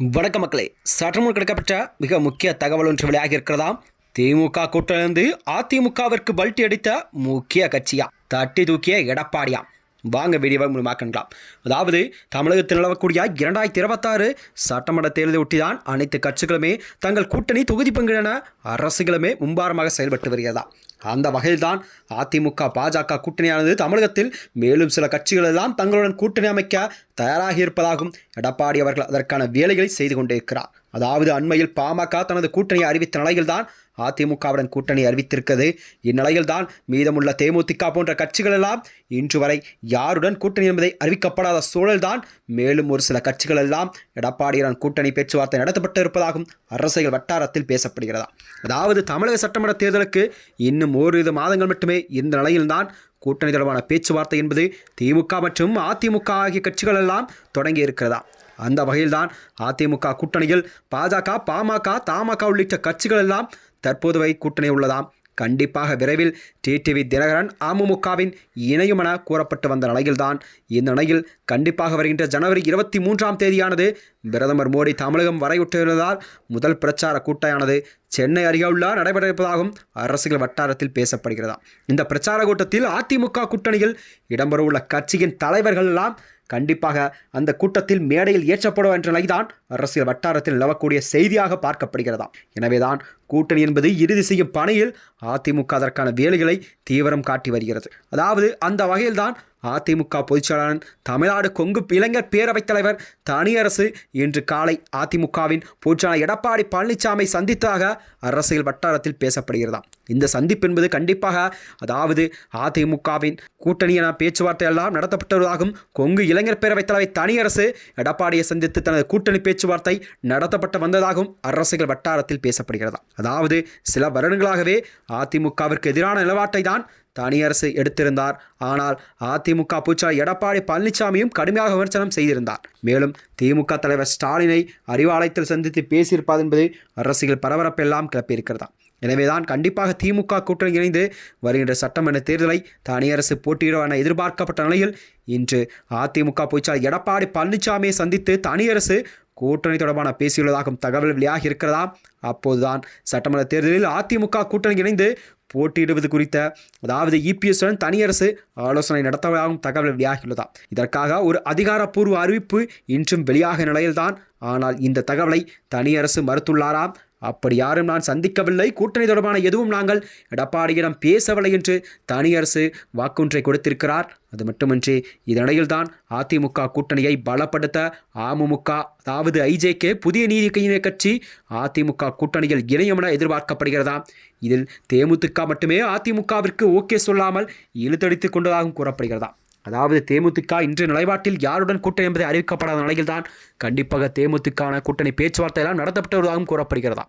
வணக்க மக்களே. சற்றுமுன் கிடைக்கப்பட்ட மிக முக்கிய தகவல் ஒன்று வெளியாகி இருக்கிறதாம். திமுக கூட்டிலிருந்து அதிமுகவிற்கு பல்ட்டி அடித்த முக்கிய கட்சியா? தட்டி தூக்கிய எடப்பாடியா? வாங்க வீடியோவை மூலமாக்கலாம் அதாவது தமிழகத்தில் நிலவக்கூடிய இரண்டாயிரத்தி இருபத்தாறு சட்டமன்ற தேர்தலை ஒட்டிதான் அனைத்து கட்சிகளுமே தங்கள் கூட்டணி தொகுதி பங்கிடன அரசுகளுமே மும்பாரமாக செயல்பட்டு வருகிறதா? அந்த வகையில்தான் அதிமுக பாஜக கூட்டணியானது தமிழகத்தில் மேலும் சில கட்சிகள் எல்லாம் தங்களுடன் கூட்டணி அமைக்க தயாராகி இருப்பதாகவும் எடப்பாடி அவர்கள் அதற்கான வேலைகளை செய்து கொண்டிருக்கிறார். அதாவது அண்மையில் பாமக தனது கூட்டணியை அறிவித்த நிலையில்தான் அதிமுகவுடன் கூட்டணி அறிவித்திருக்கிறது. இந்நிலையில்தான் மீதமுள்ள தேமுதிக போன்ற கட்சிகள் எல்லாம் இன்று வரை யாருடன் கூட்டணி என்பதை அறிவிக்கப்படாத சூழல்தான் மேலும் ஒரு சில கட்சிகள் எல்லாம் எடப்பாடியுடன் கூட்டணி பேச்சுவார்த்தை நடத்தப்பட்டு இருப்பதாகவும் அரசியல் வட்டாரத்தில் பேசப்படுகிறதா. அதாவது தமிழக சட்டமன்ற தேர்தலுக்கு இன்னும் ஓரிரு மாதங்கள் மட்டுமே இந்த நிலையில்தான் கூட்டணி தொடர்பான பேச்சுவார்த்தை என்பது திமுக மற்றும் அதிமுக ஆகிய கட்சிகள் எல்லாம் தொடங்கி இருக்கிறதா? அந்த வகையில்தான் அதிமுக கூட்டணியில் பாஜக பாமக தமாக உள்ளிட்ட கட்சிகள் எல்லாம் தற்போது வை கூட்டணி உள்ளதாம். கண்டிப்பாக விரைவில் டிடிவி தினகரன் அமமுகவின் இணையும் என கூறப்பட்டு வந்த நிலையில்தான் இந்த நிலையில் கண்டிப்பாக வருகின்ற ஜனவரி இருபத்தி மூன்றாம் தேதியானது பிரதமர் மோடி தமிழகம் வரையுற்றிருந்ததால் முதல் பிரச்சார கூட்டமானது சென்னை அருகேயுள்ள நடைபெற இருப்பதாகவும் அரசியல் வட்டாரத்தில் பேசப்படுகிறதா. இந்த பிரச்சார கூட்டத்தில் அதிமுக கூட்டணியில் இடம்பெறவுள்ள கட்சியின் தலைவர்கள் எல்லாம் கண்டிப்பாக அந்த கூட்டத்தில் மேடையில் ஏற்றப்படும் என்ற நிலைதான் அரசியல் வட்டாரத்தில் நிலவக்கூடிய செய்தியாக பார்க்கப்படுகிறதா எனவேதான் கூட்டணி என்பது இறுதி செய்யும் பணியில் அதிமுக அதற்கான வேலைகளை தீவிரம் காட்டி வருகிறது. அதாவது அந்த வகையில்தான் அதிமுக பொதுச்செயலாளர் தமிழ்நாடு கொங்கு இளைஞர் பேரவைத் தலைவர் தனியரசு இன்று காலை அதிமுகவின் பொதுச்செயலாளர் எடப்பாடி பழனிசாமி சந்தித்ததாக அரசியல் வட்டாரத்தில் பேசப்படுகிறதாம். இந்த சந்திப்பு என்பது கண்டிப்பாக அதாவது அதிமுகவின் கூட்டணியான பேச்சுவார்த்தை எல்லாம் நடத்தப்பட்டதாகவும் கொங்கு இளைஞர் பேரவைத் தலைவர் தனியரசு எடப்பாடியை சந்தித்து தனது கூட்டணி பேச்சுவார்த்தை நடத்தப்பட்டு வந்ததாகவும் அரசியல் வட்டாரத்தில் பேசப்படுகிறதா அதாவது சில வருடங்களாகவே அதிமுகவிற்கு எதிரான நிலவாட்டை தான் தனியரசு எடுத்திருந்தார். ஆனால் அதிமுக பூச்சா எடப்பாடி பழனிசாமியும் கடுமையாக விமர்சனம் செய்திருந்தார். மேலும் திமுக தலைவர் ஸ்டாலினை அறிவாலயத்தில் சந்தித்து பேசியிருப்பார் என்பது அரசியல் பரபரப்பெல்லாம் கிளப்பியிருக்கிறதா எனவேதான் கண்டிப்பாக திமுக கூட்டணி இணைந்து வருகின்ற சட்டமன்ற தேர்தலை தனியரசு போட்டியிடும் என எதிர்பார்க்கப்பட்ட நிலையில் இன்று அதிமுக பொய்ச்சால் எடப்பாடி பழனிசாமியை சந்தித்து தனியரசு கூட்டணி தொடர்பான பேசியுள்ளதாகவும் தகவல் வெளியாகி இருக்கிறதா அப்போதுதான் சட்டமன்ற தேர்தலில் அதிமுக கூட்டணி இணைந்து போட்டியிடுவது குறித்த அதாவது இபிஎஸ்ஸுடன் தனியரசு ஆலோசனை நடத்தவதாகவும் தகவல் வெளியாகியுள்ளதா? இதற்காக ஒரு அதிகாரப்பூர்வ அறிவிப்பு இன்றும் வெளியாக நிலையில்தான். ஆனால் இந்த தகவலை தனியரசு மறுத்துள்ளாராம் அப்படி யாரும் நான் சந்திக்கவில்லை. கூட்டணி தொடர்பான எதுவும் நாங்கள் எடப்பாடியிடம் பேசவில்லை என்று தனியரசு வாக்குன்றை கொடுத்திருக்கிறார். அது மட்டுமின்றி இதனிடையில்தான் அதிமுக கூட்டணியை பலப்படுத்த அமமுக அதாவது ஐஜேகே புதிய நீதி கையினை கட்சி அதிமுக கூட்டணியில் இணையும் என எதிர்பார்க்கப்படுகிறதா? இதில் தேமுதிக மட்டுமே அதிமுகவிற்கு ஓகே சொல்லாமல் இழுத்தடித்துக் கொண்டதாகவும் கூறப்படுகிறதா? அதாவது தேமுதிக இன்று நிலைப்பாட்டில் யாருடன் கூட்டணி என்பதை அறிவிக்கப்படாத நிலையில்தான் கண்டிப்பாக தேமுதிகான கூட்டணி பேச்சுவார்த்தை எல்லாம் நடத்தப்பட்டு வருவதாகவும் கூறப்படுகிறதா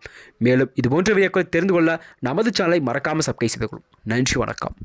மேலும் இதுபோன்ற வீடியோக்களை தெரிந்து கொள்ள நமது சேனலை மறக்காமல் சப்ஸ்கிரைப் செய்து கொள்ளும். நன்றி வணக்கம்.